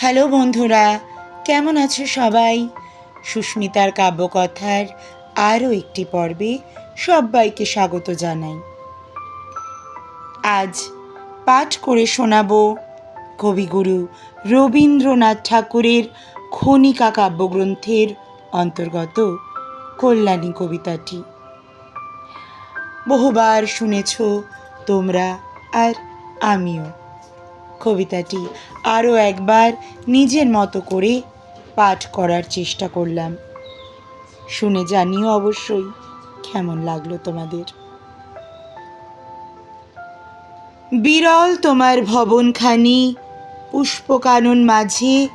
Hello বন্ধুরা, কেমন আছো সবাই? সুস্মিতার কাব্যকথার আরও একটি পর্বে সবাইকে স্বাগত জানাই। আজ পাঠ করে শোনাব কবিগুরু রবীন্দ্রনাথ ঠাকুরের খনিকা কাব্যগ্রন্থের অন্তর্গত কল্যাণী কবিতাটি। বহুবার শুনেছ তোমরা আর আমিও। কবিতাটি আরও একবার নিজের মতো করে পাঠ করার চেষ্টা করলাম। শুনে জানিও অবশ্যই কেমন লাগল তোমাদের। বিরল তোমার ভবনখানি, পুষ্পকানন মাঝে,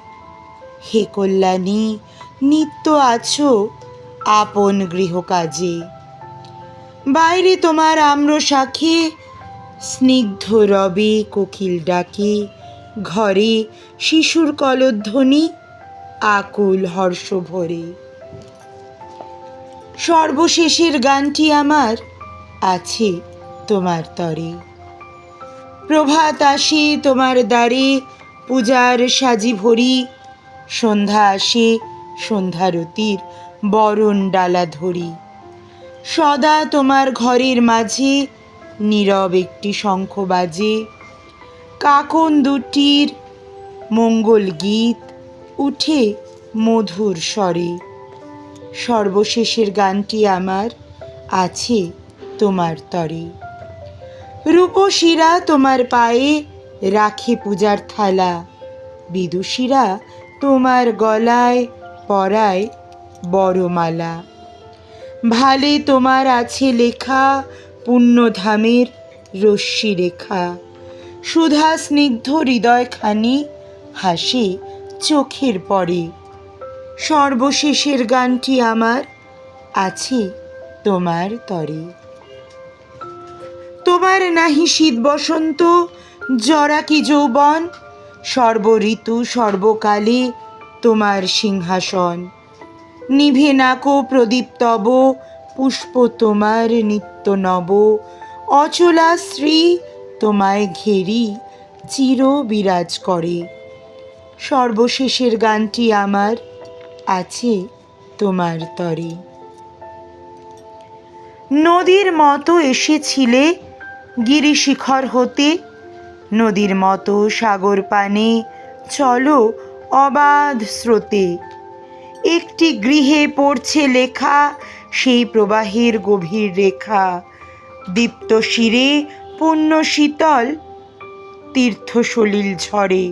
হে কল্যাণী, নিত্য আছো আপন গৃহকাজে। বাইরে তোমার আম্র শাখে স্নিগ্ধ রবে কোকিল ডাকে, ঘরে শিশুর কলধ্বনি, আকুল হর্ষ ভরে। সর্বশেষের গানটি আমার, আছে তোমার তরে। প্রভাত আসে তোমার দ্বারে, পূজার সাজি ভরি, সন্ধ্যা আসে সন্ধ্যারতির বরণ ডালা ধরি। সদা তোমার ঘরের মাঝে নীরব একটি শঙ্খ বাজে। কাকন দুটির মঙ্গল গীত উঠে মধুর স্বরে। সর্বশেষের গানটি আমার আছে তোমার তরে। রূপসীরা তোমার পায়ে রাখে পূজার থালা। বিদুষীরা তোমার গলায় পরায় বড়মালা। ভালে তোমার আছে লেখা পুণ্যধামের রশ্মি রেখা। সুধা স্নিগ্ধ হৃদয়খানি হাসি চোখের পরে। সর্বশেষের গানটি আমার, আছে তোমার তরে। তোমার নাহি শীত বসন্ত, জরা কি যৌবন? সর্বঋতু, সর্বকালে তোমার সিংহাসন। নিভে নাকো প্রদীপ তব পুষ্প তোমার নিত্য নব। অচলা শ্রী তোমায় ঘেরি, চির বিরাজ করে। সর্বশেষের গানটি আমার, আছে তোমার তরে। নদীর মতো এসেছিলে গিরিশিখর হতে। নদীর মতো সাগর পানে চলো অবাধ স্রোতে। একটি গৃহে পড়ছে লেখা সেই প্রবাহের গভীর রেখা, দীপ্ত শিরে পুণ্য শীতল তীর্থ সলিল ঝরে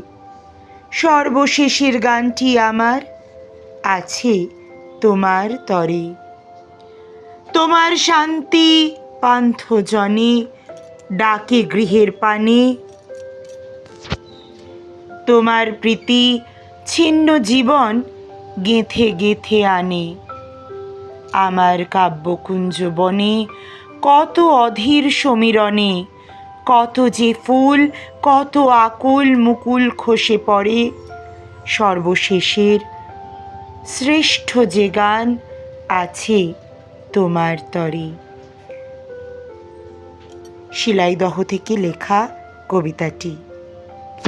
সর্বশেষের গানটি আমার, আছে তোমার তরে। তোমার শান্তি পান্থ জনে ডাকে গৃহের পানে। তোমার প্রীতি ছিন্ন জীবন গেথে গেথে আনে। আমার কাব্যকুঞ্জ বনে কত অধীর সমীরণে, কত যে ফুল, কত আকুল মুকুল খসে পড়ে। সর্বশেষের শ্রেষ্ঠ যে গান আছে তোমার তরে। শিলাইদহ থেকে লেখা কবিতাটি।